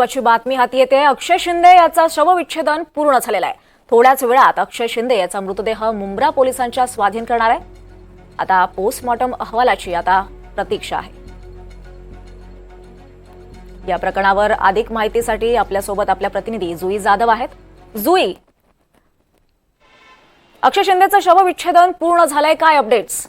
महत्वाची बातमी हाती येते. अक्षय शिंदे याचा शवविच्छेदन पूर्ण झालेला आहे. थोड्याच वेळात अक्षय शिंदे याचा मृतदेह मुंब्रा पोलिसांच्या स्वाधीन करणार आहे. आता पोस्टमॉर्टम अहवालाची आता प्रतीक्षा आहे. या प्रकरणावर अधिक माहितीसाठी आपल्यासोबत आपल्या प्रतिनिधी जुई जाधव आहेत. जुई अक्षय शिंदेचं शवविच्छेदन पूर्ण झालंय. काय अपडेट्स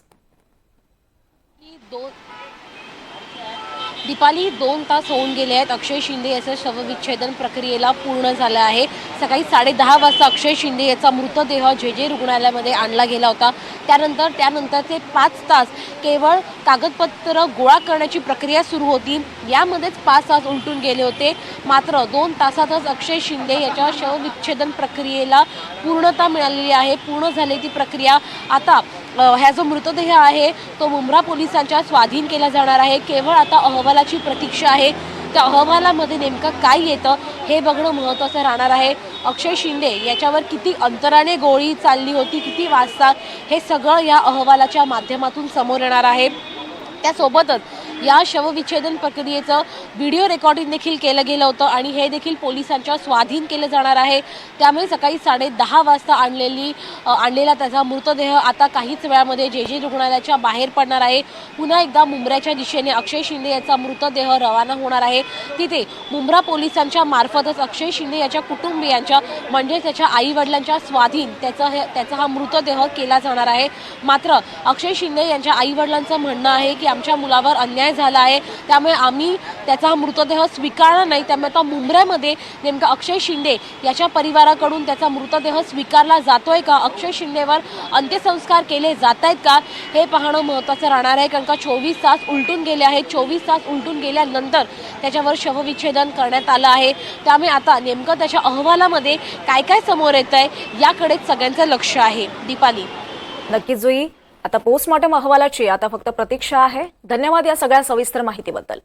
दीपाली दोन तास होऊन गेले आहेत. अक्षय शिंदे याचं शवविच्छेदन प्रक्रियेला पूर्ण झालं आहे. सकाळी साडेदहा वाजता अक्षय शिंदे याचा मृतदेह जे जे रुग्णालयामध्ये आणला गेला होता. त्यानंतर त्यानंतरचे पाच तास केवळ कागदपत्र गोळा करण्याची प्रक्रिया सुरू होती. यामध्येच पाच तास उलटून गेले होते. मात्र दोन तासातच अक्षय शिंदे याच्या शवविच्छेदन प्रक्रियेला पूर्णता मिळालेली आहे. पूर्ण झाली ती प्रक्रिया. आता ह्या जो मृतदेह आहे तो मुंब्रा पोलिसांच्या स्वाधीन केला जाणार आहे. केवळ आता अहवाल अहवालाची प्रतीक्षा आहे. त्या अहवालामध्ये नेमकं काय येतं हे बघणं महत्त्वाचं राहणार आहे. अक्षय शिंदे याच्यावर किती अंतराने गोळी चालली होती किती वाजता हे सगळं या अहवालाच्या माध्यमातून समोर येणार आहे. त्यासोबतच या शवविच्छेदन प्रक्रियेचं व्हिडिओ रेकॉर्डिंग देखील केलं गेलं होतं आणि हे देखील पोलिसांच्या स्वाधीन केलं जाणार आहे. त्यामुळे सकाळी साडे दहा वाजता आणलेली आणलेला त्याचा मृतदेह आता काहीच वेळामध्ये जे जे रुग्णालयाच्या बाहेर पडणार आहे. पुन्हा एकदा मुंबऱ्याच्या दिशेने अक्षय शिंदे याचा मृतदेह रवाना होणार आहे. तिथे मुंब्रा पोलिसांच्या मार्फतच अक्षय शिंदे याच्या कुटुंबियांच्या म्हणजे त्याच्या आई वडिलांच्या स्वाधीन त्याचा हे त्याचा हा मृतदेह केला जाणार आहे. मात्र अक्षय शिंदे यांच्या आई वडिलांचं म्हणणं आहे की आमच्या मुलावर अन्याय झाला आहे. त्यामुळे आम्ही त्याचा मृतदेह स्वीकारला नाही. त्यामुळे आता मुंबऱ्यामध्ये नेमकं अक्षय शिंदे याच्या परिवाराकडून त्याचा मृतदेह स्वीकारला जातोय का? अक्षय शिंदेवर अंत्यसंस्कार केले जात आहेत का? हे पाहणं महत्त्वाचं राहणार आहे. कारण का चोवीस तास उलटून गेले आहेत. चोवीस तास उलटून गेल्यानंतर त्याच्यावर शवविच्छेदन करण्यात आलं आहे. त्यामुळे आता नेमकं त्याच्या अहवालामध्ये काय काय समोर येत आहे याकडेच सगळ्यांचं लक्ष आहे. दीपाली. नक्कीच जुई. आता पोस्टमॉर्टम अहवालाची आता फक्त प्रतीक्षा आहे. धन्यवाद या सगळ्या सविस्तर माहितीबद्दल.